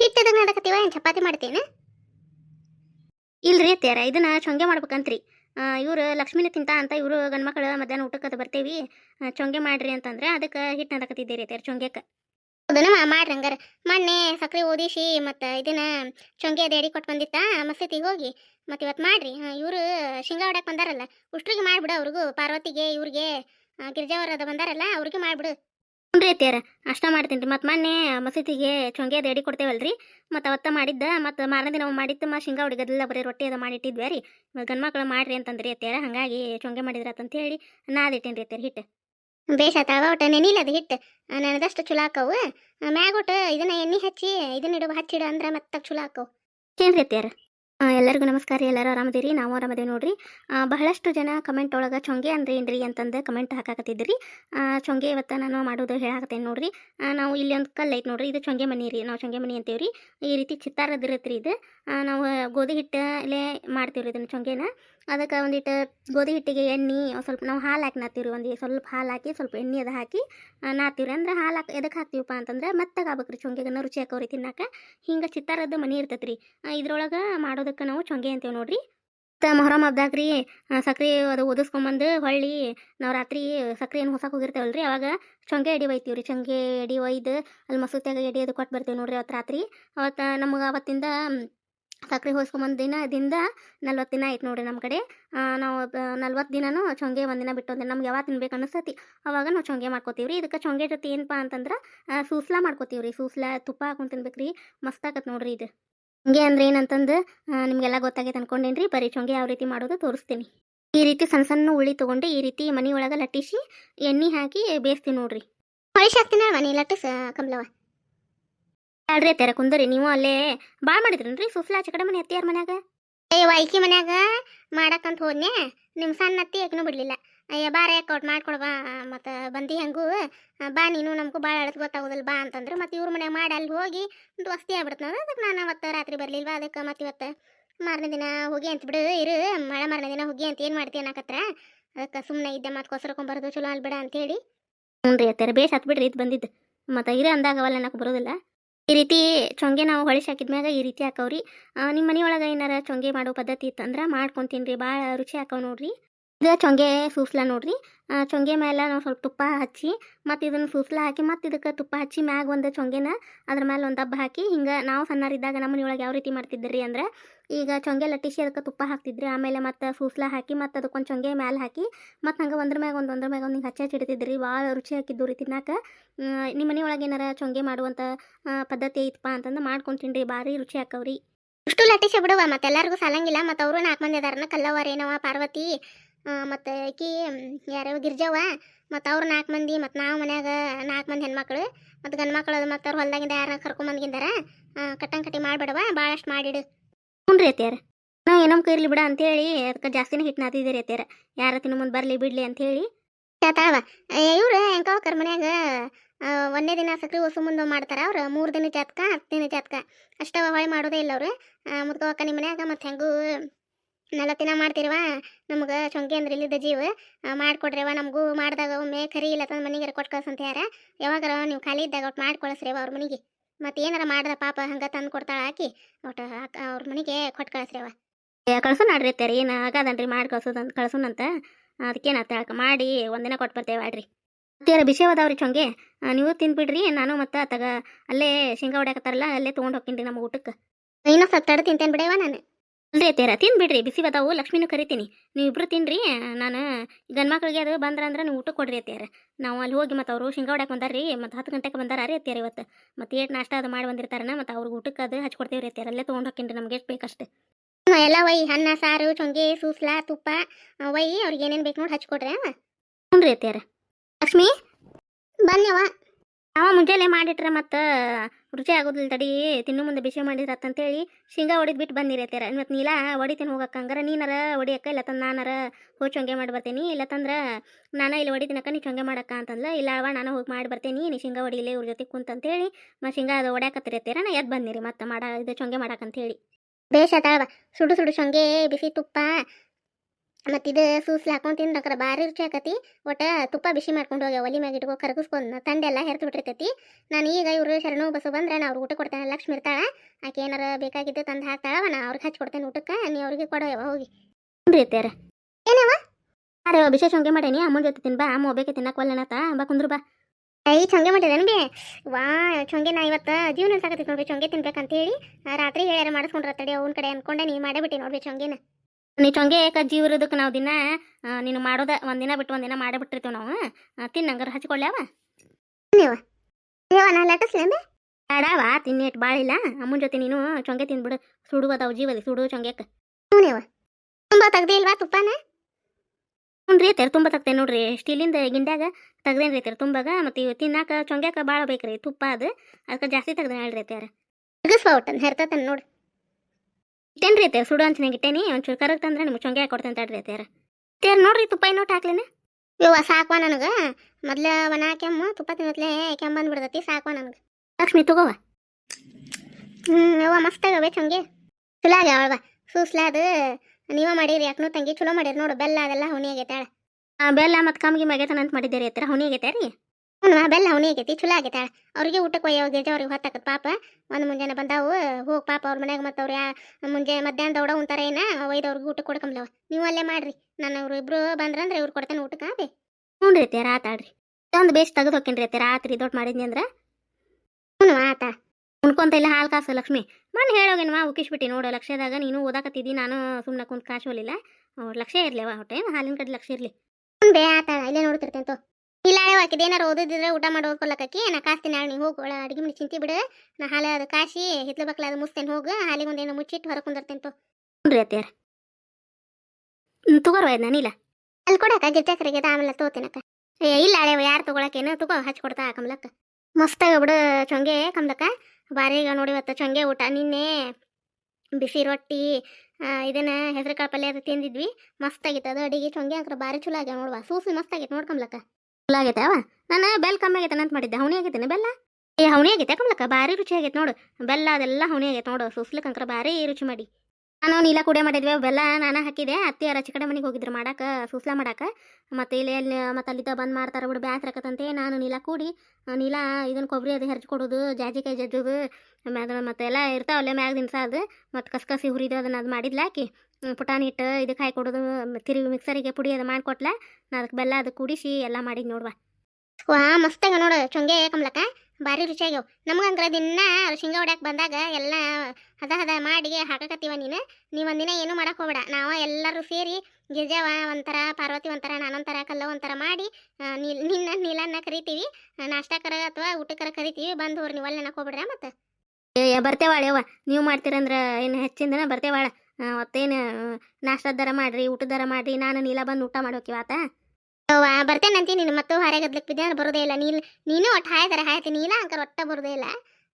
ಹಿಟ್ಟದಾಗ ನಡಕತ್ತೀವ ಏನು ಚಪಾತಿ ಮಾಡ್ತೇನೆ? ಇಲ್ರಿ ಅತ್ಯಾರ ಇದನ್ನ ಚೊಂಗೆ ಮಾಡ್ಬೇಕಂತ್ರಿ. ಇವರು ಲಕ್ಷ್ಮಿನ ತಿಂತ ಅಂತ ಇವರು ಗಂಡ್ಮಕ್ಳು ಮಧ್ಯಾಹ್ನ ಊಟಕ್ಕೆ ಅದು ಬರ್ತೇವಿ. ಚೊಂಗೆ ಮಾಡ್ರಿ ಅಂತಂದ್ರೆ ಅದಕ್ಕೆ ಹಿಟ್ಟು ನಡಕತ್ತಿದ್ದೀರಿ ಅತ್ಯಾರ ಚೊಂಗೆಕ. ಅದನ್ನ ಮಾಡ್ರಿ ಹಂಗಾರ. ಮೊನ್ನೆ ಸಕ್ರೆ ಓದಿಸಿ ಮತ್ತು ಇದನ್ನ ಚೊಂಗೆ ದೇಡಿ ಕೊಟ್ಟು ಬಂದಿತ್ತ ಮಸೀತಿಗೆ ಹೋಗಿ. ಮತ್ತು ಇವತ್ತು ಮಾಡ್ರಿ. ಇವರು ಶೇಂಗಾ ಹೊಡ್ಯಾಕೆ ಬಂದಾರಲ್ಲ, ಉಷ್ಟ್ರಿಗೆ ಮಾಡಿಬಿಡು ಅವ್ರಿಗೂ. ಪಾರ್ವತಿಗೆ, ಇವ್ರಿಗೆ ಗಿರಿಜಾವರದ ಬಂದಾರಲ್ಲ, ಅವ್ರಿಗೆ ಮಾಡ್ಬಿಡು. ಹ್ಞೂ ಅತ್ಯಾರ ಅಷ್ಟ ಮಾಡ್ತೀನಿ ರೀ ಮತ್ತು ಮೊನ್ನೆ ಮಸೀದಿಗೆ ಚೊಂಗೆ ಅದು ಎಡಿ ಕೊಡ್ತೇವಲ್ರಿ. ಮತ್ತು ಅವತ್ತ ಮಾಡಿದ್ದ ಮತ್ತು ಮಾರನೇ ದಿನ ಮಾಡಿದ್ದು ಮ ಶೇಂಗಾ ಹುಡುಗದೆಲ್ಲ ಬರೀ ರೊಟ್ಟಿ ಅದು ಮಾಡಿಟ್ಟಿದ್ವಿ ರೀ. ಗಂಡ್ಮಕ್ಳು ಮಾಡಿರಿ ಅಂತಂದ್ರಿ ಅತ್ಯಾರ ಹಾಗಾಗಿ ಚೊಂಗೆ ಮಾಡಿದ್ರೆ ಅಂತ ಹೇಳಿ ನಾದಿಟ್ಟೇನಿ ರೀ ಅತ್ಯಾರ ಹಿಟ್ಟು. ಬೇಷತ್ತಾವ ಒಟ್ಟು ನೆನಿಲ್ಲ ಅದು ಹಿಟ್ಟು. ನನದಷ್ಟು ಚಲೋ ಹಾಕವು ಮ್ಯಾಗ ಒಟ್ಟು ಇದನ್ನ ಎಣ್ಣೆ ಹಚ್ಚಿ ಇದನ್ನ ಇಡು ಹಚ್ಚಿಡು ಅಂದ್ರೆ ಮತ್ತೆ ಚಲೋ ಏನ್ರಿ ಅತ್ಯಾರ ಆ, ಎಲ್ಲರಿಗೂ ನಮಸ್ಕಾರ ಎಲ್ಲರೂ ಆರಾಮದಿರಿ? ನಾವು ಆರಾಮದೇವಿ ನೋಡ್ರಿ. ಬಹಳಷ್ಟು ಜನ ಕಮೆಂಟ್ ಒಳಗೆ ಚೊಂಗೆ ಅಂದ್ರೆ, ಏನ್ರಿ ಅಂತಂದು ಕಮೆಂಟ್ ಹಾಕಾಕತ್ತಿದ್ರಿ. ಚೊಂಗೆ ಇವತ್ತು ನಾನು ಮಾಡೋದು ಹೇಳಾಕತ್ತೇನೆ ನೋಡ್ರಿ. ನಾವು ಇಲ್ಲಿ ಒಂದು ಕಲ್ಲು ಐತೆ ನೋಡ್ರಿ, ಇದು ಚೊಂಗೆ ಮನಿ ರೀ, ನಾವು ಚೊಂಗೆ ಮನಿ ಅಂತೀವಿ ಈ ರೀತಿ ಚಿತ್ತಾರದ ಇರುತ್ತೆ ರೀ ಇದು. ನಾವು ಗೋಧಿ ಹಿಟ್ಟಲ್ಲೇ ಮಾಡ್ತೀವಿ ರೀ ಇದನ್ನು ಚೊಂಗೆನ. ಅದಕ್ಕೆ ಒಂದಿಟ್ಟು ಗೋಧಿ ಹಿಟ್ಟಿಗೆ ಎಣ್ಣೆ ಸ್ವಲ್ಪ ನಾವು ಹಾಲು ಹಾಕಿ ನಾತೀವಿ ಒಂದು ಸ್ವಲ್ಪ ಹಾಲು ಹಾಕಿ ಸ್ವಲ್ಪ ಎಣ್ಣೆ ಅದು ಹಾಕಿ ಆ, ನಾತೀವಿ ರೀ ಅಂದ್ರೆ ಹಾಲು ಹಾಕಿ ಎದಕ್ಕೆ ಹಾಕ್ತೀವಪ್ಪ ಅಂತಂದ್ರೆ ಮತ್ತೆ ರೀ ಚೊಂಗೆಗನ ರುಚಿ ಹಾಕೋರಿ ತಿನ್ನಕ್ಕೆ ಹಿಂಗೆ ಚಿತ್ತಾರದ್ದು ಮನೆ ಇರ್ತೈತೆ ರೀ ಇದ್ರೊಳಗೆ ಮಾಡೋದಕ್ಕೆ ನಾವು ಚೊಂಗೆ ಅಂತೀವಿ ನೋಡ್ರಿ. ಮತ್ತು ಮೊಹರಮ್ ಹಬ್ದಾಗ ರೀ ಸಕ್ರೆ ಅದು ಓದಿಸ್ಕೊಂಬಂದು ಹೊಳ್ಳಿ ನಾವು ರಾತ್ರಿ ಏನು ಹೊಸಕ್ಕೆ ಹೋಗಿರ್ತೇವಲ್ಲ ರೀ ಅವಾಗ ಚೊಂಗೆ ಎಡಿ ಒಯ್ತೀವಿ ರೀ ಚೊಂಗೆ ಎಡಿ ಒಯ್ದು ಅಲ್ಲಿ ಮಸೂತ್ಯಾಗ ಎಡಿ ಅದು ಕೊಟ್ಟು ಬರ್ತೀವಿ ನೋಡ್ರಿ ಅವತ್ತು ರಾತ್ರಿ. ಅವತ್ತು ನಮಗೆ ಅವತ್ತಿಂದ ಸಕ್ರೆ ಹೋಸ್ಕೊಂಬಂದು ದಿನದಿಂದ ನಲ್ವತ್ತು ದಿನ ಆಯ್ತು ನೋಡ್ರಿ ನಮ್ಮ ಕಡೆ. ನಾವು ನಲ್ವತ್ತು ದಿನನೂ ಚೊಂಗೆ ಒಂದಿನ ಬಿಟ್ಟು ಒಂದಿನ ನಮ್ಗೆ ಯಾವಾಗ ತಿನ್ಬೇಕು ಅನಿಸ್ತತಿ ಅವಾಗ ನಾವು ಚೊಂಗೆ ಮಾಡ್ಕೋತೀವಿ ರೀ ಇದಕ್ಕೆ ಚೊಂಗೆ ಜೊತೆ ಏನಪ್ಪ ಅಂತಂದ್ರೆ ಸೂಸ್ಲ ಮಾಡ್ಕೋತೀವಿ ರೀ ಸೂಸ್ಲಾ, ತುಪ್ಪ ಹಾಕೊಂಡು ತಿನ್ಬೇಕು ರೀ ಮಸ್ತ್ ಆಗತ್ತೆ ನೋಡ್ರಿ ಇದು. ಚೊಂಗೆ ಅಂದ್ರೆ ಏನಂತಂದು ನಿಮಗೆಲ್ಲ ಗೊತ್ತಾಗೈತೆ ಅನ್ಕೊಂಡೇನ್ರಿ. ಬರೀ ಚೊಂಗೆ ಯಾವ ರೀತಿ ಮಾಡೋದು ತೋರಿಸ್ತೀನಿ. ಈ ರೀತಿ ಸಣ್ಣ ಸಣ್ಣ ಉಳ್ಳಿ ತೊಗೊಂಡು ಈ ರೀತಿ ಮನೆ ಒಳಗೆ ಲಟ್ಟಿಸಿ ಎಣ್ಣೆ ಹಾಕಿ ಬೇಯಿಸ್ತೀವಿ ನೋಡ್ರಿ. ಹೊಳಿಸಿ ಹಾಕ್ತೀನಿ ಮನೆ ಲಟ್ಟಿಸ ಕಮಲವ ಅಲ್ರಿ ತೆರ ಕುಂದರಿ. ನೀವು ಅಲ್ಲೇ ಭಾಳ ಮಾಡಿದ್ರಿ ಸುಫ್ಲಾ ಚಕಡ ಕಡೆ ಮನೆ ಅತ್ತಿಯಾರ ಮನ್ಯಾಗ? ಏ ವೈಕಿ ಮನ್ಯಾಗ ಮಾಡಕ್ಕಂತ ಹೋದ್ನೆ ನಿಮ್ಮ ಸಣ್ಣ ಅತ್ತಿ ಯಾಕನೂ ಬಿಡ್ಲಿಲ್ಲ. ಅಯ್ಯ ಬಾರ ಯಾಕೌಟ್ ಮಾಡ್ಕೊಡ್ಬಾ ಮತ್ತು ಬಂದಿ ಹೆಂಗೂ? ಬಾ ನೀನು ನಮಗೂ ಭಾಳ ಅಳತ್ ಗೊತ್ತಾಗೋದಿಲ್ಲ ಬಾ ಅಂತಂದ್ರೆ. ಮತ್ತು ಇವ್ರ ಮನೆಯಾಗ ಮಾಡಿ ಅಲ್ಲಿ ಹೋಗಿ ದೋಸ್ತಿ ವಸ್ತಿ ಅದಕ್ಕೆ ನಾನು ಅವತ್ತು ರಾತ್ರಿ ಬರಲಿಲ್ವಾ ಅದಕ್ಕೆ? ಮತ್ತು ಇವತ್ತು ಮಾರನೇ ದಿನ ಹೋಗಿ ಅಂತ ಬಿಡು ಇರು. ಮಳೆ ಮಾರನೇ ದಿನ ಹೋಗಿ ಅಂತ ಏನು ಮಾಡ್ತೀಯ ಅನ್ನಕತ್ರ? ಅದಕ್ಕೆ ಸುಮ್ಮನೆ ಇದ್ದೆ ಮತ್ತು ಕೊಸರ್ಕೊಂಬರೋದು ಚಲೋ ಅಲ್ಬಿಡ ಅಂತೇಳಿ ಹ್ಞೂ ರೀ ಅತ್ತಾರೆ ಬೇಸ್ ಹತ್ ಬಿಡ್ರಿ ಇದು ಬಂದಿದ್ದು. ಮತ್ತು ಇರೋ ಅಂದಾಗ ಅವಲ್ಲ ಅನ್ನಕ್ಕೆ ಬರೋದಿಲ್ಲ. ಈ ರೀತಿ ಚೊಂಗೆ ನಾವು ಹೊಳಿಸಿ ಹಾಕಿದ್ಮ್ಯಾಗ ಈ ರೀತಿ ಹಾಕವ್ರಿ. ನಿಮ್ಮ ಮನೆಯೊಳಗೆ ಏನಾರ ಚೊಂಗೆ ಮಾಡೋ ಪದ್ಧತಿ ಇತ್ತಂದ್ರೆ ಮಾಡ್ಕೊಂತೀನಿ ರೀ. ಭಾಳ ರುಚಿ ಹಾಕವ್ ನೋಡ್ರಿ. ಇದು ಚೊಂಗೆ ಸೂಸ್ಲ ನೋಡ್ರಿ. ಚೊಂಗೆ ಮೇಲೆ ನಾವು ಸ್ವಲ್ಪ ತುಪ್ಪ ಹಚ್ಚಿ ಮತ್ತು ಇದನ್ನು ಸೂಸ್ಲ ಹಾಕಿ ಮತ್ತು ಇದಕ್ಕೆ ತುಪ್ಪ ಹಚ್ಚಿ ಮ್ಯಾಗ ಒಂದು ಚೊಂಗೆನ ಅದ್ರ ಮೇಲೆ ಒಂದು ಹಬ್ಬ ಹಾಕಿ ಹಿಂಗೆ ನಾವು ಸಣ್ಣರಿದ್ದಾಗ ನಮ್ಮ ಒಳಗೆ ಯಾವ ರೀತಿ ಮಾಡ್ತಿದ್ರಿ ಅಂದ್ರೆ ಈಗ ಚೊಂಗೆ ಲಟ್ಟಿಸಿ ಅದಕ್ಕೆ ತುಪ್ಪ ಹಾಕ್ತಿದ್ರಿ. ಆಮೇಲೆ ಮತ್ತು ಸೂಸ್ಲ ಹಾಕಿ ಮತ್ತು ಅದಕ್ಕೊಂದು ಚೊಂಗೆ ಮ್ಯಾಲೆ ಹಾಕಿ ಮತ್ತು ಹಂಗೆ ಒಂದ್ರ ಮ್ಯಾಗ ಒಂದು ಒಂದ್ರ ಮ್ಯಾಗ ಒಂದು ಹಿಂಗೆ ಹಚ್ಚಿ ಇಡ್ತಿದ್ರಿ. ಭಾಳ ರುಚಿ ಹಾಕಿದ್ದು ರೀ ತಿನ್ನಾಕ. ನಿಮ್ಮ ಮನೆಯೊಳಗೆ ಏನಾರ ಚೊಂಗೆ ಮಾಡುವಂಥ ಪದ್ಧತಿ ಐತಪ್ಪ ಅಂತಂದು ಮಾಡ್ಕೊಂಡು ತಿನ್ರಿ ಭಾರಿ ರುಚಿ ಹಾಕವ್ರಿ. ಇಷ್ಟು ಲಟ್ಟಿಸಿ ಬಿಡುವ ಮತ್ತೆ ಎಲ್ಲರಿಗೂ ಸಾಲಂಗಿಲ್ಲ. ಮತ್ತು ಅವರು ನಾಲ್ಕು ಮಂದಿ ಅದಾರನ ಕಲ್ಲವರೇನವ ಪಾರ್ವತಿ. ಮತ್ತು ಆಕಿ ಯಾರ್ಯಾವ ಯಾರು ಗಿರ್ಜವ್ವ ಮತ್ತು ಅವ್ರು ನಾಲ್ಕು ಮಂದಿ ಮತ್ತು ನಾವು ಮನ್ಯಾಗ ನಾಲ್ಕು ಮಂದಿ ಹೆಣ್ಮಕ್ಳು ಮತ್ತು ಗಂಡು ಅದು ಮತ್ತು ಅವ್ರು ಹೊಲ್ದಾಗಿಂದ ಯಾರನ್ನ ಕರ್ಕೊಂಬಂದ್ಗಿಂದಾರ ಕಟ್ಟಂಗ್ ಕಟ್ಟಿ ಮಾಡಿಬಿಡವ ಭಾಳಷ್ಟು ಮಾಡಿಡು. ಹ್ಞೂ ರೀ ಅತ್ಯಾರ ನಾವು ಏನಮ್ಮ ಕೈರ್ಲಿ ಬಿಡ ಅಂತೇಳಿ ಅದಕ್ಕೆ ಜಾಸ್ತಿನೇ ಹಿಟ್ಟು ನಾತಿದ್ದೀರಿ ಅತ್ಯಾರ ಯಾರ ತಿನ್ನ ಮುಂದೆ ಬರಲಿ ಬಿಡಲಿ ಕೇಳ್ತಾಳವ ತಾವ ಇವ್ರು ಅವ್ರ ಮನ್ಯಾಗ ಒಂದೇ ದಿನ ಸಕ್ರೆ ಹೊಸ ಮುಂದೆ ಮಾಡ್ತಾರ ಅವ್ರು ಮೂರು ದಿನ ಜಾತಕ ಹತ್ತು ದಿನ ಜಾತಕ. ಅಷ್ಟವ ಹೊಳೆ ಮಾಡೋದೇ ಇಲ್ಲ ಅವರು. ಮುದ್ಕೋಕ ನಿಮ್ಮ ಮನ್ಯಾಗ ಮತ್ತು ಹೆಂಗೂ ನಲವತ್ತು ದಿನ ಮಾಡ್ತಿರುವ ನಮ್ಗೆ ಚೊಂಗೆ ಅಂದ್ರೆ ಇಲ್ಲಿದ್ದ ಜೀವ. ಮಾಡ್ಕೊಡ್ರಿವ ನಮಗೂ ಮಾಡಿದಾಗ ಒಮ್ಮೆ ಕರಿ ಇಲ್ಲ ತಂದು ಮನೆಗೆ ಕೊಟ್ಟು ಕಳ್ಸಂತ ಯಾರ. ಯಾವಾಗಾರ ನೀವು ಖಾಲಿ ಇದ್ದಾಗ ಒಟ್ಟು ಮಾಡ್ಕೊಳಸ್ರಿ ಅವ್ರ ಮನೆಗೆ. ಮತ್ತು ಏನಾರ ಮಾಡ್ದ ಪಾಪ ಹಂಗೆ ತಂದು ಕೊಡ್ತಾಳೆ ಹಾಕಿ ಒಟ್ಟು ಅವ್ರ ಮನೆಗೆ ಕೊಟ್ಟು ಅವ ಕಳ್ಸು ನಾಡ್ರಿ ಅತ್ಯಾರ ಏನು ಆಗದನ್ರಿ ಮಾಡಿ ಕಳ್ಸೋದಂತ ಕಳ್ಸೋನಂತ ಅದಕ್ಕೇನು ಅತ್ತ ಮಾಡಿ ಒಂದಿನ ಕೊಟ್ಟು ಬರ್ತೇವೆ ಆಡ್ರಿ. ಮತ್ತೇನು ಬಿಸಿ ಚೊಂಗೆ ನೀವು ತಿಂದ್ಬಿಡ್ರಿ ನಾನು ಮತ್ತೆ ಅತ್ತಾಗ ಅಲ್ಲೇ ಶೇಂಗಾ ಹೊಡ್ಯಾಕತ್ತಾರಲ್ಲ ಅಲ್ಲೇ ತೊಗೊಂಡು ಹೋಗ್ತೀನಿ ನಮ್ಮ ಊಟಕ್ಕೆ ಇನ್ನೂ ಸ್ವಲ್ಪ ತಡ ತಿಂತೇನೆ ಬಿಡೇವ ನಾನು. ಅಲ್ರಿ ಬಿಡ್ರಿ ಬಿಸಿ ಬದಾವು ಲಕ್ಷ್ಮಿನೂ ಕರಿತೀನಿ. ನೀವು ಇಬ್ರು ತಿನ್ರಿ, ನಾನು ಗಂಡ್ಮಕ್ಳಿಗೆ ಅದು ಬಂದ್ರ ಅಂದ್ರೆ ನೀವು ಊಟ ಕೊಡ್ರಿ ಅತ್ತೇರ ನಾವು ಅಲ್ಲಿ ಹೋಗಿ ಮತ್ತು ಅವರು ಶೇಂಗಾ ಹೊಡ್ಯಾಕ ಬಂದಾರ್ರಿ ಮತ್ತು ಹತ್ತು ಗಂಟೆಗೆ ಬಂದಾರ ರೀ ಅತ್ಯಾರ ಇವತ್ತು. ಮತ್ತು ಏಟ್ ನಾಷ್ಟ ಅದು ಮಾಡಿ ಬಂದಿರ್ತಾರನ ಮತ್ತು ಅವ್ರಿಗೆ ಊಟಕ್ಕೆ ಅದು ಹಚ್ಕೊಡ್ತೀವಿ ರೀ ಅತ್ಯಾರ ಅಲ್ಲೇ ತೊಗೊಂಡು ಹೋಗ್ತೀನಿ ನಮ್ಗೆ ಎಷ್ಟು ಬೇಕಷ್ಟು ಎಲ್ಲ ಒಯ್ ಅನ್ನ, ಸಾರು, ಚೊಂಗೆ, ಸೂಸ್ಲಾ, ತುಪ್ಪ ವೈ, ಅವ್ರಿಗೆ ಏನೇನು ಬೇಕು ನೋಡಿ ಹಚ್ಕೊಡ್ರಿ ಅವ. ಹ್ಞೂ ರೀ ಅತ್ಯಾರ ಲಕ್ಷ್ಮಿ ಬನ್ಯವ ಅವ ಮುಂಜಾನೆ ಮಾಡಿಟ್ರೆ ಮತ್ತು ರುಚಿ ಆಗೋದಿಲ್ಲ ತಡಿ, ತಿನ್ನು ಮುಂದೆ ಬಿಸಿ ಅಂತೇಳಿ ಶೇಂಗಾ ಹೊಡಿದ್ ಬಿಟ್ಟು ಬಂದಿರಿ ಅತ್ಯಾರ ಇವತ್ತು ನೀಲ ಹೊಡಿತೀನಿ ಹೋಗಕ್ಕ ಹಂಗಾರ ನೀನಾರ ಹೊಡಿಯಕ್ಕ ಇಲ್ಲ ತಂದು ನಾನಾರ ಹೋಗಿ ಚೊಂಗೆ ಮಾಡಿ ಬರ್ತೀನಿ ಇಲ್ಲ ತಂದ್ರೆ ನಾನು ಇಲ್ಲಿ ಹೊಡಿತೀನಕ್ಕ, ನೀ ಚೊಂಗೆ ಮಾಡಕ್ಕ ಅಂತಂದ್ಲ, ಇಲ್ಲ ಅವ ನಾನು ಹೋಗಿ ಮಾಡಿ ಬರ್ತೀನಿ, ನೀ ಶೇಂಗಾ ಹೊಡಿಲಿ ಇವ್ರ ಜೊತೆ ಕುಂತಂತೇಳಿ ಮತ್ತು ಶೇಂಗಾ ಅದು ಹೊಡ್ಯಾಕತ್ತೀರಿ ಅತ್ಯಾರ ನಾ ಎದ್ದು ಬಂದಿರಿ ಮತ್ತೆ ಮಾಡ ಇದು ಚೊಂಗೆ ಮಾಡಕ್ಕಂತೇಳಿ ಬೇಷ ತಾಳವ ಸುಡು ಸುಡು ಶೊಂಗೆ ಬಿಸಿ ತುಪ್ಪ ಮತ್ತು ಇದು ಸೂಸ್ಲಿ ಹಾಕೊಂಡು ತಿಂದ್ರಕ್ರ ಭಾರಿ ರುಚಿ ಆಕತಿ. ಒಟ್ಟ ತುಪ್ಪ ಬಿಸಿ ಮಾಡ್ಕೊಂಡು ಹೋಗಿ ಒಲಿ ಮ್ಯಾಗ ಇಟ್ಕೊ ಕರಗಿಸ್ಕೊಂಡು ತಂಡೆಲ್ಲ ಹೆರ್ತು ಬಿಟ್ಟಿರ್ತೈತಿ. ನಾನು ಈಗ ಇವರು ಶರಣು ಬಸು ಬಂದ್ರೆ ನಾನು ಅವ್ರಿಗೆ ಊಟ ಕೊಡ್ತೇನೆ ಲಕ್ಷ್ಮಿ ಇರ್ತಾಳೆ. ಆಕೆ ಏನಾರ ಬೇಕಾಗಿದ್ದು ತಂದು ಹಾಕ್ತಾಳವ ನಾ ಅವ್ರಿಗೆ ಹಚ್ಚಿ ಕೊಡ್ತೇನೆ ಊಟಕ್ಕೆ ನೀ ಅವ್ರಿಗೆ ಕೊಡೋಯವ ಹೋಗಿ. ರೀ ಅತ್ಯಾರ ಏನವ ಅರೆ ವಿಶೇಷ ಹಂಗೆ ಮಾಡೇನಿ ಅಮ್ಮನ ಜೊತೆ ತಿನ್ ಬಾ ಅಮ್ಮ ಒಬ್ಬಕ್ಕೆ ತಿನ್ನಕ್ಕೆ ಒಲ್ಲೆನತ್ತ ಬಾ ಕುಂದ್ರು ಬಾ ಐ ಚೊಂಗೆ ಮಾಡಿದೇನು ಬಿ? ವಾ ಚೊಂಗೆ ನಾ ಇವತ್ತು ಜೀವನ ಸಾಕತಿ ನೋಡ್ಬೇಕು ಚೊಂಗೆ ತಿನ್ಬೇಕಂತ ಹೇಳಿ ರಾತ್ರಿ ಹೇಳ್ಯಾರ ಮಾಡಿಸ್ಕೊಂಡ್ರ ತಡಿ ಅವ್ನ ಕಡೆ ಅನ್ಕೊಂಡೆ ನೀ ಮಾಡೇ ಬಿಟ್ಟಿ ನೋಡ್ರಿ ಚೊಂಗೆನ. ನೀ ಚೊಂಗೆ ಕಜ್ಜಿ ಇರೋದಕ್ಕೆ ನಾವು ದಿನ ನೀನು ಮಾಡೋದ ಒಂದಿನ ಬಿಟ್ಟು ಒಂದಿನ ಮಾಡೇ ಬಿಟ್ಟಿರ್ತೀವಿ ನಾವು. ತಿನ್ನಂಗಾರ ಹಚ್ಕೊಳ್ಳ್ಯಾವ ನೀವು ನಾ ಲಟಸ್ಲೇಂಬೆ ಬೇಡವ ತಿನ್ನೇಟ್ ಬಾಳಿಲ್ಲ ಅಮ್ಮನ ಜೊತೆ ನೀನು ಚೊಂಗೆ ತಿಂದ್ಬಿಡು. ಸುಡು ಅದಾವ ಜೀವದಿ ಸುಡು ಚೊಂಗೆಕ್ಕೆ ನೀವು ತುಂಬ ತೆಗ್ದಿಲ್ವಾ ತುಪ್ಪನ? ಹ್ಞೂ ರೀ ತೆರ್ ತುಂಬ ತಗ್ತೇನೆ ನೋಡ್ರಿ. ಸ್ಟೀಲಿಂದ ಗಿಂಡ್ಯಾಗ ತೆಗ್ದೇನು ರೀ ತೆರ್ ತುಂಬಾಗ. ಮತ್ತು ಇವು ತಿನ್ನಾಕ ಚೊಂಗ್ಯಾಕ ಭಾಳ ಬೇಕ್ರಿ ತುಪ್ಪ ಅದು. ಅದಕ್ಕೆ ಜಾಸ್ತಿ ತೆಗ್ದೇನೆ ಹೇಳ್ರಿ ತೆರ ತೆಗಿಸ್ಬಾ ಒಟ್ಟನ್ ಹೆರ್ತತನ್ ನೋಡು. ಇಟ್ಟೇನು ಐತೆ ಸುಡು ಸುಡು ನಿಂಗೆ ಇಟ್ಟೇನಿ. ಒಂಚೂರು ಕರಗ್ ತಂದ್ರೆ ನಿಮ್ಗೆ ಚೊಂಗೆ ಹಾಕೊಡ್ತೇನೆ ತಡ್ರಿ ತೆರ ತೇರ್ ನೋಡ್ರಿ ತುಪ್ಪ ಇನ್ನೊಟ್ಟು ಹಾಕ್ಲೇನ? ಇವ ಸಾಕ್ವಾ ನನಗೆ? ಮೊದ್ಲ ಒಣ ಕೆಮ್ಮು ತುಪ್ಪ ತಿನ್ನತ್ಲೆ ಕೆಮ್ಮು ಬಂದ್ಬಿಡ್ತೈತಿ ಸಾಕ್ವಾ ನನಗೆ. ಲಕ್ಷ್ಮಿ ತಗೋವ. ಹ್ಮ್ ಯವ್ವ ಮಸ್ತ್ ಆಗವೆ ಚೊಂಗೆ. ಚಲೋ ಆಗ್ಯಾವ ಸುಸ್ಲಾದ ಸೂಸ್ಲ ಅದು ನೀವ ಮಾಡಿರಿ ಯಾಕನೂ ತಂಗಿ ಚಲೋ ಮಾಡಿರಿ ನೋಡು ಬೆಲ್ಲ ಅದೆಲ್ಲ ಹುಣಿ ಆ, ಬೆಲ್ಲ ಮತ್ತು ಕಮ್ಮಿ ಮ್ಯಾಗೈತನ ಅಂತ ಮಾಡಿದ್ದೀರಿ ಹತ್ತಿರ ಹುಣಿ ಆಗೈತೆ ರೀ ಹ್ಞೂ ಬೆಲ್ಲ ಹುಣಿ ಆಗೈತಿ ಚಲೋ ಆಗೈತೆ? ಅವ್ರಿಗೆ ಊಟಕ್ಕೆ ಒಯ್ಯೋ ಗೆಜ ಅವ್ರಿಗೆ ಹೊತ್ತಾಕತ್ ಪಾಪ. ಒಂದು ಮುಂಜಾನೆ ಬಂದಾವು, ಹೋಗಿ ಪಾಪ ಅವ್ರ ಮನ್ಯಾಗ ಮತ್ತೆ ಅವ್ರು ಯಾ ಮುಂಜಾನೆ ಮಧ್ಯಾಹ್ನ ದೌಡ ಉಂತಾರ ಏನ, ಒಯ್ದವ್ರಿಗೆ ಊಟ ಕೊಡ್ಕಂಬ್ಲವ. ನೀವು ಅಲ್ಲೇ ಮಾಡ್ರಿ. ನಾನು ಅವ್ರು ಇಬ್ರು ಬಂದ್ರಂದ್ರೆ ಇವ್ರು ಕೊಡ್ತೇನೆ ಊಟಕ್ಕೆ ಅದೇ ಹ್ಞೂ ರೀ ರಾತ್ ಆತಾಡ್ರಿ ಒಂದು ಬೇಸ್ ತೆಗೆದು ಹೋಕ್ಕೇನ್ರಿ ಅತ್ತೆ, ರಾತ್ರಿ ದೊಡ್ಡ ಮಾಡಿದ್ನಿ ಅಂದ್ರೆ? ಹ್ಞೂ, ಆತ. ಉಣ್ಕೊಂತ ಇಲ್ಲ ಹಾಲು ಕಾಸು ಲಕ್ಷ್ಮಿ. ಮನ್ ಹೇಳೋಗೇನು ಮಾ ಉಕ್ಕಿಸ್ಬಿಟ್ಟಿ ನೋಡು, ಲಕ್ಷ್ಯದಾಗ ನೀನು ಓದಾಕತ್ತಿದ್ದೀನಿ ನಾನು ಸುಮ್ಮನೆ ಕುಂತ ಕಾಸು ಹೋಲಿಲ್ಲ ಅವ್ರ ಲಕ್ಷ್ಯ ಇರ್ಲಿವ ಹೊಟ್ಟೆ ಹಾಲಿನ ಕಡೆ ಲಕ್ಷ್ಯ ಇರಲಿ. ಹ್ಞೂ ಬೇ ಆತ, ಇಲ್ಲೇ ನೋಡ್ತಿರ್ತೇನೆ ಇಲ್ಲ ಹಾಕಿದ ಏನಾರು ಓದಿದ್ರೆ ಊಟ ಮಾಡಿ ಓದ್ಕೊಳಕಿ ನಾ ಕಾಸ್ತೀನಿ ನಾಳೆ ನೀವು ಹೋಗಿ ಅಡುಗೆ ಮನೆ ಚಿಂತಿ ಬಿಡು. ನಾ ಹಾಲೆ ಅದು ಕಾಸಿ ಹಿತ್ಲ ಬಕ್ಲ ಅದು ಮುಸ್ತೇನೆ ಹೋಗು ಹಾಲಿಗೆ ಒಂದೇನು ಮುಚ್ಚಿಟ್ಟು ಹೊರ ಕುಂದಿರ್ತೇನೆ ತೋ. ಹ್ಞೂ ರೀ ಅತ್ಯಾರ ತಗೋರ್ವ ನಾನಿಲ್ಲ ಅಲ್ಲಿ ಕೊಡಕ ಗಿರ್ಜಾಕರಿಗೆ ಆಮೇಲೆ ತೋತೇನಕ್ಕ ಏ ಇಲ್ಲ ಅಳೆವ ಯಾರು ತಗೊಳಕೇನು ತಗೋ ಹಚ್ಕೊಡ್ತಾ ಕಮಲಕ್ಕ. ಮಸ್ತಾಗ ಬಿಡು ಚೊಂಗೆ ಕಮಲಕ್ಕ. ಬಾರಿಗೆ ನೋಡಿ ಇವತ್ತು ಚೊಂಗೆ ಊಟ. ನಿನ್ನೆ ಬಿಸಿ ರೊಟ್ಟಿ ಇದನ್ನ ಹೆಸರು ಕಾಳು ಪಲ್ಯ ಅದು ತಿಂದಿದ್ವಿ. ಮಸ್ತಾಗಿತ್ತು ಅದು ಅಡಿಗೆ ಚೊಂಗೆ ಅಂಕ್ರ ಭಾರಿ ಚಲೋ ಆಗ್ಯಾವ ನೋಡುವ. ಸೂಸಿ ಮಸ್ತಾಗಿತ್ತು ನೋಡ್ಕಮ್ಲಕ್ಕ ಚಲೋ ಆಗೈತೆ ಅವ? ನಾನು ಬೆಲ್ ಕಮ್ಮಿ ಆಗೈತೆ ಅಂತ ಮಾಡಿದ್ದೆ. ಹವಣಿ ಆಗೈತೆ ಬೆಲ್ಲ? ಏ ಹವಣಿ ಆಗೈತೆ. ಕಮ್ಲಕ್ಕ ಭಾರಿ ರುಚಿ ಆಗೈತೆ ನೋಡು. ಬೆಲ್ಲ ಅದೆಲ್ಲ ಹವಣಿ ಆಗೈತೆ ನೋಡು. ಸುಸ್ಲಿಕ್ಕೆ ಅಂಕರ ಭಾರಿ ರುಚಿ ಮಾಡಿ. ನಾನು ನೀಲ ಕುಡಿಯ ಮಾಡಿದ್ವಿ. ಬೆಲ್ಲ ನಾನು ಹಾಕಿದೆ ಅತ್ತೆಯರ ಚಿಕಡೆ ಕಡೆ ಮನೆಗೆ ಹೋಗಿದ್ರು ಮಾಡಕ್ಕೆ ಸುಸ್ಲಾ ಮಾಡಕ್ಕೆ ಮತ್ತೆ ಇಲ್ಲಿ ಅಲ್ಲಿ ಮತ್ತೆ ಅಲ್ಲಿದ್ದ ಬಂದು ಮಾಡ್ತಾರೆ ಬಿಡು ಬ್ಯಾಸ್ರ ಆಕತ್ತಂತೆ ನಾನು ನೀಲ ಕೂಡಿ ನೀಲ ಇದನ್ನು ಕೊಬ್ಬರಿ ಅದು ಹೆರ್ಜ್ ಕೊಡೋದು ಜಾಜಿಕಾಯಿ ಜಜ್ಜೋದು. ಮತ್ತೆ ಎಲ್ಲ ಇರ್ತಾವಲ್ಲ ಮ್ಯಾಗ ದಿನಸ ಅದು. ಮತ್ತು ಕಸಕಸಿ ಹುರಿದು ಅದನ್ನು ಅದು ಮಾಡಿದ್ಲ ಆಕಿ ಹ್ಮ್, ಪುಟಾಣಿ ಹಿಟ್ಟು ಇದಕ್ಕೆ ಹಾಕಿ ಕೊಡೋದು ತಿರುಗಿ ಮಿಕ್ಸರಿಗೆ ಪುಡಿ ಅದು ಮಾಡಿಕೊಟ್ಲ ನಾ ಅದಕ್ಕೆ ಬೆಲ್ಲ ಅದು ಕುಡಿಸಿ ಎಲ್ಲ ಮಾಡಿ ನೋಡುವ. ವಾ ಮಸ್ತಾಗ ನೋಡು ಚೊಂಗೆ ಕಮಲಕ್ಕ ಭಾರಿ ರುಚಿ ನಮಗಂದ್ರೆ ದಿನ ಶೇಂಗ ಹೊಡ್ಯಾಕ ಬಂದಾಗ ಎಲ್ಲ ಹದ ಹದ ಮಾಡಿ ಹಾಕಕತ್ತೀವ ನೀನು ನೀವು ಒಂದಿನ ಏನು ಮಾಡಕ್ ಹೋಗ್ಬೇಡ. ನಾವು ಎಲ್ಲರೂ ಸೇರಿ ಗಿರ್ಜಾವ ಒಂಥರ ಪಾರ್ವತಿ ಒಂಥರ ನಾನೊಂಥರ ಕಲ್ಲ ಒಂಥರ ಮಾಡಿ ನೀಲ್ ನಿನ್ನ ನೀಲನ್ನ ಕರಿತೀವಿ ನಾಷ್ಟಕರ ಅಥವಾ ಊಟಕ್ಕರ ಕರಿತೀವಿ ಬಂದು ಹೋರ್ ನೀವು ಅಲ್ಲಿ ಹೋಗ್ಬಿಡ್ರ ಮತ್ತೆ? ಬರ್ತೇವಾಳೆ ಬರ್ತೇವಾಳ ಯವ್ವ ನೀವು ಮಾಡ್ತೀರಂದ್ರೆ ಏನು ಹೆಚ್ಚಿಂದನ ಬರ್ತೇವಾಳ. ಮತ್ತೇನು ನಾಷ್ಟದರ ಮಾಡ್ರಿ ಊಟದರ ಮಾಡ್ರಿ, ನಾನು ನೀಲ ಬಂದು ಊಟ ಮಾಡೋಕಿವ ಆತ. ಬರ್ತೇನೆ ಬರ್ತೇನಂತಿ ನೀನು, ಮತ್ತು ಹೊರಗದ್ಲಕ್ ಬಿದ್ದೆ ಬರೋದೇ ಇಲ್ಲ. ನೀಲ್, ನೀನು ಒಟ್ಟು ಹಾಯ್ತಾರೆ ಹಾಯ್ತಿ ನೀಲ ಅಂಕರ್ ಒಟ್ಟ ಬರೋದೇ ಇಲ್ಲ.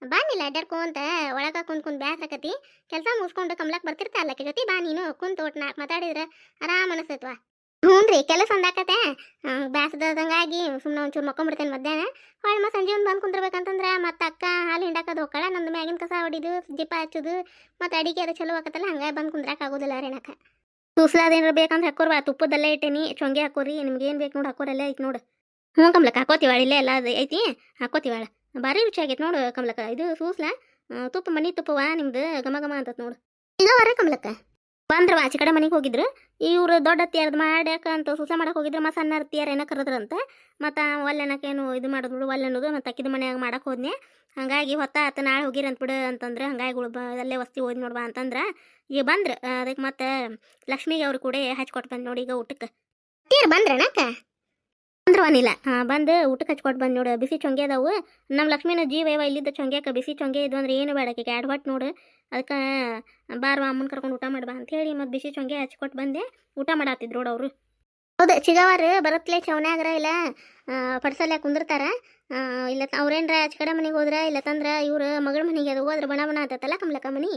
ಬಾ ಅಡ್ಡಾಡ್ಕೊ ಅಂತ ಒಳಗೆ ಕುಂತ್ ಕುಂತ್ ಬ್ಯಾಸಕತಿ ಕೆಲಸ ಮುಗಿಸ್ಕೊಂಡು ಕಮ್ಲಕ್ ಬರ್ತಿರ್ತಾ ಅಲ್ಲಕ್ಕೆ ಜೊತೆ, ಬಾ ನೀನು ಕುಂತ ಒಟ್ಟು ನಾಲ್ಕು ಮಾತಾಡಿದ್ರೆ ಆರಾಮ್ ಅನಿಸ್ತೈತ್ವ ಹ್ಞೂ ರೀ ಕೆಲಸ ಒಂದಾಕತೆ ಬ್ಯಾಸದಂಗಾಗಿ ಸುಮ್ಮನೆ ಒಂಚೂರು ಮಕ್ಕೊಂಬಿಡ್ತೇನೆ ಮಧ್ಯಾಹ್ನ. ಹೊಳ್ಳಿ ಮತ್ತೆ ಸಂಜೆ ಒಂದು ಬಂದು ಕುಂತಿರ್ಬೇಕಂತಂದ್ರೆ ಮತ್ತೆ ಅಕ್ಕ ಹಾಲು ಹಿಂಡಾಕದು ಹೋಗ್ಕಳ ನಂದು ಮ್ಯಾಗಿನ ಕಸ ಹೊಡಿದು, ಜಿಪ್ಪ ಹಚ್ಚೋದು, ಮತ್ತು ಅಡಿಗೆ ಅದು ಚಲೋ ಆಕತ್ತಲ್ಲ, ಹಂಗಾಗಿ ಬಂದು ಕುಂದ್ರಾಕ ಆಗೋದಿಲ್ಲ ರೀ ರೇಣಕ ಸೂಸ್ಲಾದೇನ್ರ ಬೇಕಂದ್ರೆ ಹಾಕೋರ್ವಾ ತುಪ್ಪದಲ್ಲೇ ಇಟ್ಟೇನಿ, ಚೊಂಗೆ ಹಾಕೋರಿ ನಿಮ್ಗೆ ಏನು ಬೇಕು ನೋಡಿ ಹಾಕೋರಲ್ಲ ಐತಿ ನೋಡು. ಹ್ಞೂ ಕಮ್ಲಕ್ಕ ಹಾಕೋತಿವಾಳ ಇಲ್ಲೇ ಎಲ್ಲ ಅದು ಐತಿ? ಹಾಕೋತಿವಾಳ ಭಾರಿ ರುಚಿ ಆಗೈತೆ ನೋಡು ಕಮ್ಲಕ್ಕ, ಇದು ಸೂಸ್ಲ? ತುಪ್ಪ, ಮನಿ ತುಪ್ಪವಾ ನಿಮ್ದು? ಘಮ ಘಮ ಅಂತತ್ ನೋಡು. ಈಗ ಹೊರ ಕಮ್ಲಕ್ಕ. ಬಂದ್ರ ಆಚೆ ಕಡೆ ಮನೆಗೆ ಹೋಗಿದ್ರು. ಇವರು ದೊಡ್ಡ ಅತ್ತಿಯಾರ್ದು ಮಾಡ್ಯಾಕ ಅಂತ ಸೂಸ ಮಾಡಕ್ಕೆ ಹೋಗಿದ್ರು. ಮತ್ತು ಸಣ್ಣ ಅತ್ತಿಯಾರ ಏನೋ ಕರೆದ್ರಂತ. ಮತ್ತು ಒಲ್ಲೆನಕೇನು ಇದು ಮಾಡೋದು ಬಿಡು ಒಲ್ಲೆ ಅನ್ನೋದು ಮತ್ತು ಅಕ್ಕಿದ ಮನ್ಯಾಗ ಮಾಡಕ್ಕೆ ಹೋದ್ನೆ. ಹಾಗಾಗಿ ಹೊತ್ತ ಆತ ನಾಳೆ ಹೋಗಿರಂತ ಬಿಡು ಅಂತಂದ್ರೆ ಹಂಗಾಗಿ ಉಳ್ಬ ಅಲ್ಲೇ ವಸ್ತಿ ಓದಿ ನೋಡ್ಬಾ ಅಂತಂದ್ರೆ ಈಗ ಬಂದ್ರೆ. ಅದಕ್ಕೆ ಮತ್ತೆ ಲಕ್ಷ್ಮಿಗೆ ಅವ್ರು ಕೂಡ ಹಚ್ಕೊಟ್ಟು ಬಂದು ನೋಡಿ ಈಗ ಊಟಕ್ಕೆ ತೀರ್ ಬಂದ್ರೇನಕ್ಕ? ಅಂದ್ರೆ ಒನಿಲ್ಲ ಬಂದು ಊಟಕ್ಕೆ ಹಚ್ಕೊಟ್ಟು ಬಂದು ನೋಡು. ಬಿಸಿ ಚೊಂಗೆ ಅದಾವು. ನಮ್ಮ ಲಕ್ಷ್ಮಿನ ಜೀವ ಇಲ್ಲಿದ್ದ ಚೊಂಗ್ಯಾಕ ಬಿಸಿ ಚೊಂಗೆ ಇದು ಅಂದ್ರೆ ಏನು ಬೇಡಕ್ಕೆ ಎರಡು ಹೊಟ್ಟು ನೋಡು. ಅದಕ್ಕೆ ಬಾರ್ವಾ ಅಮ್ಮನ ಕರ್ಕೊಂಡು ಊಟ ಮಾಡ್ಬಾ ಅಂತೇಳಿ ಮತ್ತು ಬಿಸಿ ಚೊಂಗೆ ಹಚ್ಕೊಟ್ಟು ಬಂದೆ. ಊಟ ಮಾಡಾತಿದ್ರು ಅವರು. ಹೌದು, ಚಿಗವಾರ ಬರತ್ಲೆ ಚೌನ್ಯಾಗ್ರ ಇಲ್ಲ ಪಡ್ಸಲ್ಯಾಗ ಕುಂದಿರ್ತಾರ. ಇಲ್ಲ ಅವ್ರೇನ್ರ ಆಚೆ ಕಡೆ ಮನೆಗೆ ಹೋದ್ರ ಇಲ್ಲ ತಂದ್ರ ಇವ್ರ ಮಗಳ ಮನೆಗೆ ಅದು ಹೋದ್ರೆ ಬಣ ಬಣ ಆತತ್ತಲ್ಲ ಕಮ್ಲಕ್ಕ ಮನಿ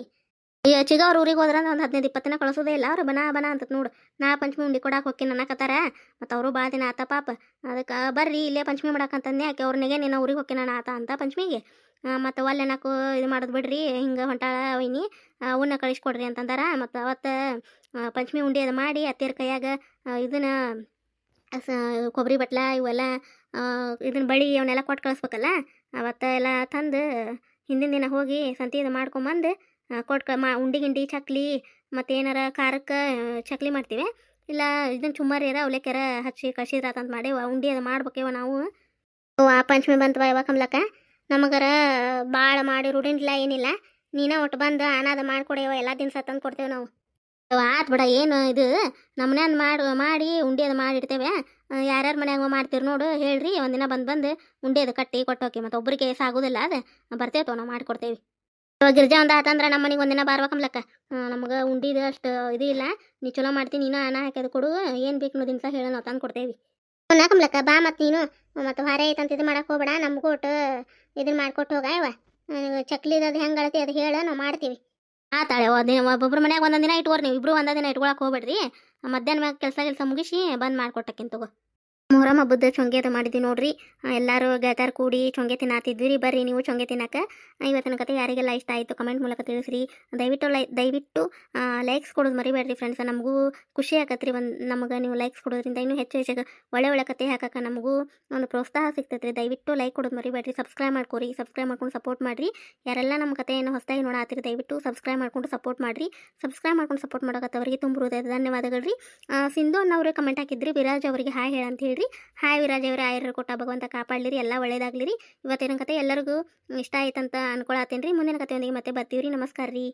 ಈ ಚಿಗ ಅವ್ರ ಊರಿಗೆ ಹೋದ್ರೆ ಒಂದು ಹದಿನೈದು ಇಪ್ಪತ್ತಿನ ಕಳಿಸೋದೇ ಇಲ್ಲ. ಅವ್ರು ಬನ ಬನ ಅಂತ ನೋಡು. ನಾ ಪಂಚಮಿ ಉಂಡಿ ಕೊಡಕ್ಕೆ ಹೋಗಿ ಅನ್ನಕತ್ತಾರ. ಮತ್ತು ಅವರು ಭಾಳ ದಿನ ಆತ ಪಾಪ. ಅದಕ್ಕೆ ಬರ್ರಿ, ಇಲ್ಲೇ ಪಂಚಮಿ ಮಾಡಕ್ಕಂತಂದೆ ಯಾಕೆ ಅವ್ರನಿಗೆ ನಿನ್ನ ಊರಿಗೆ ಹೋಗಿ ನಾನು ಆತ ಅಂತ ಪಂಚಮಿಗೆ. ಮತ್ತು ಒಲ್ಲೆ ನಾಲ್ಕು ಇದು ಮಾಡೋದು ಬಿಡ್ರಿ, ಹಿಂಗೆ ಹೊಂಟಾಳ ವೈನಿ. ಅವನ್ನ ಕಳಿಸ್ಕೊಡ್ರಿ ಅಂತಂದಾರ. ಮತ್ತು ಅವತ್ತು ಪಂಚಮಿ ಉಂಡಿ ಅದು ಮಾಡಿ ಅತ್ತೆಯರ ಕೈಯಾಗ ಇದನ್ನ ಸ ಕೊಬ್ಬರಿ ಬಟ್ಲ ಇವೆಲ್ಲ ಇದನ್ನ ಬಳಿ ಅವನ್ನೆಲ್ಲ ಕೊಟ್ಟು ಕಳಿಸ್ಬೇಕಲ್ಲ. ಅವತ್ತು ಎಲ್ಲ ತಂದು ಹಿಂದಿನ ದಿನ ಹೋಗಿ ಸಂತೆ ಇದು ಮಾಡ್ಕೊಂಬಂದು ಕೊಟ್ಟು ಮಾ, ಉಂಡಿ ಗಿಂಡಿ, ಚಕ್ಲಿ ಮತ್ತು ಏನಾರ ಖಾರಕ್ಕೆ ಚಕ್ಲಿ ಮಾಡ್ತೀವಿ. ಇಲ್ಲ ಇದನ್ನ ಚುಮ್ಮರಿಯರ ಅವಲೇಕ್ಯಾರ ಹಚ್ಚಿ ಕಸಿದ್ರಾತಂತ ಮಾಡಿ ಉಂಡಿ ಅದು ಮಾಡ್ಬೇಕೇವ ನಾವು. ಆ ಪಂಚಮಿ ಬಂತವ ಯಾವ ಕಮ್ಲಕ್ಕ. ನಮಗರ ಭಾಳ ಮಾಡಿ ರೂಢಿನಿಲ್ಲ ಏನಿಲ್ಲ. ನೀನ ಒಟ್ಟು ಬಂದು ಅನಾದ ಮಾಡ್ಕೊಡೇವ ಎಲ್ಲ ದಿನಸ ತಂದು ಕೊಡ್ತೇವೆ ನಾವು. ಆತ್ ಬಿಡ, ಏನು ಇದು? ನಮ್ಮನ್ಯಾಗ ಮಾಡಿ ಮಾಡಿ, ಉಂಡಿ ಅದು ಮಾಡಿಡ್ತೇವೆ ಯಾರ್ಯಾರ ಮನ್ಯಾಗ ಮಾಡ್ತೀರಿ ನೋಡು, ಹೇಳ್ರಿ. ಒಂದಿನ ಬಂದು ಬಂದು ಉಂಡಿ ಅದು ಕಟ್ಟಿ ಕೊಟ್ಟೋಕೆ ಮತ್ತು ಒಬ್ಬರಿಗೆ ಸಾಗೋದಿಲ್ಲ ಅದು. ಬರ್ತೇವೆ ನಾವು ಮಾಡಿಕೊಡ್ತೇವೆ. ಇವಾಗ ಗಿರ್ಜಾ ಒಂದ ಆತಂದ್ರ ನಮ್ಮ ಮನೆಗೆ ಒಂದಿನ ಬಾರ್ಬೇಕಮ್ಲಕ್ಕ ನಮಗೆ ಉಂಡಿದು ಅಷ್ಟು ಇದು ಇಲ್ಲ. ನೀ ಚಲೋ ಮಾಡ್ತೀನಿ ನೀನು ಅನ್ನ ಹಾಕಿದ್ ಕೊಡು, ಏನು ಬೇಕು ನೋ ದಿನ ಹೇಳ ನಾವು ತಂದು ಕೊಡ್ತೇವೆ. ಕಮ್ಲಕ್ಕ, ಬಾ ಮತ್ತು ನೀನು. ಮತ್ತು ಹೊರ ಐತಂತ ಇದು ಮಾಡಕ್ಕೆ ಹೋಗ್ಬೇಡ, ನಮಗೂ ಒಟ್ಟು ಇದನ್ನ ಮಾಡ್ಕೊಟ್ಟು ಹೋಗ ಇವ ಚಕ್ಲಿದ ಅದು ಹೆಂಗೆ ಅಳತಿ ಅದು ಹೇಳ, ನಾವು ಮಾಡ್ತೀವಿ. ಆತಾಳೆ ಒಂದಿನ ಮನೆಯಾಗ ಒಂದೊಂದು ದಿನ ಇಟ್ಕೋರಿ ನೀವು. ಇಬ್ರು ಒಂದೊಂದಿನ ದಿನ ಇಟ್ಕೊಳಕ್ಕೆ ಹೋಗ್ಬೇಡ್ರಿ. ಮಧ್ಯಾಹ್ನ ಮ್ಯಾಗ ಕೆಲಸ ಕೆಲಸ ಮುಗಿಸಿ ಬಂದು ಮಾಡ್ಕೊಟ್ಟಕ್ಕಿಂತ ತಗೋ. ಮೊಹರಂ ಹಬ್ಬದ ಚೊಂಗೆ ಅದು ಮಾಡಿದ್ವಿ ನೋಡ್ರಿ. ಎಲ್ಲರೂ ಗೆಳತಾರ ಕೂಡಿ ಚೊಂಗೆ ತಿನ್ನಾತಿದ್ವಿ ರೀ ಬರ್ರಿ ನೀವು ಚೊಂಗೆ ತಿನ್ನಕ್ಕೆ ಇವತ್ತಿನ ಕತೆ ಯಾರಿಗೆಲ್ಲ ಇಷ್ಟ ಆಯಿತು ಕಮೆಂಟ್ ಮೂಲಕ ತಿಳಿಸ್ರಿ. ದಯವಿಟ್ಟು ಲೈ, ದಯವಿಟ್ಟು ಲೈಕ್ಸ್ ಕೊಡೋದು ಮರಿಬೇಡ್ರಿ ಫ್ರೆಂಡ್ಸ್ ನಮಗೂ ಖುಷಿ ಆಕತ್ರಿ ಒಂದು, ನಮಗೆ ನೀವು ಲೈಕ್ಸ್ ಕೊಡೋದ್ರಿಂದ ಇನ್ನೂ ಹೆಚ್ಚು ಹೆಚ್ಚು ಒಳ್ಳೆ ಒಳ್ಳೆ ಕತೆ ಹಾಕಕ್ಕೆ ನಮಗೂ ಒಂದು ಪ್ರೋತ್ಸಾಹ ಸಿಗ್ತೈತೆ ದಯವಿಟ್ಟು ಲೈಕ್ ಕೊಡೋದು ಮರಿಬೇಡ್ರಿ ಸಬ್ಸ್ಕ್ರೈಬ್ ಮಾಡ್ಕೊರಿ. ಸಬ್ಸ್ಕ್ರೈಬ್ ಮಾಡ್ಕೊಂಡು ಸಪೋರ್ಟ್ ಮಾಡಿರಿ. ಯಾರೆಲ್ಲ ನಮ್ಮ ಕಥೆಯನ್ನು ಹೊಸದಾಗಿ ನೋಡಾತಿರಿ ದಯವಿಟ್ಟು ಸಬ್ಸ್ಕ್ರೈಬ್ ಮಾಡ್ಕೊಂಡು ಸಪೋರ್ಟ್ ಮಾಡಿರಿ. ಸಬ್ಸ್ಕ್ರೈಬ್ ಮಾಡ್ಕೊಂಡು ಸಪೋರ್ಟ್ ಮಾಡೋಕತ್ತವರಿಗೆ ತುಂಬ ಹೃದಯದ ಧನ್ಯವಾದಗಳು ರೀ. ಸಿಂಧು ಅನ್ನೋರು ಕಮೆಂಟ್ ಹಾಕಿದ್ರಿ ವಿರಾಜ್ ಅವರಿಗೆ ಹಾಯ್ ಹೇಳಂತ ಹೇಳ್ರಿ ಹಾಯ್ ವಿರಾಜ್ ಅವರೇ ಆಯರ್ ಕೊಟ್ಟ ಭಗವಂತ ಕಾಪಾಡಲಿರಿ, ಎಲ್ಲ ಒಳ್ಳೇದಾಗ್ಲಿರಿ. ಇವತ್ತಿನ ಕತೆ ಎಲ್ಲರಿಗೂ ಇಷ್ಟ ಆಯ್ತಂತ ಅನ್ಕೊಳತ್ತೇನೆ ರೀ. ಮುಂದಿನ ಕತೆಯೊಂದಿಗೆ ಮತ್ತೆ ಬರ್ತೀವಿ ರೀ ನಮಸ್ಕಾರ ರೀ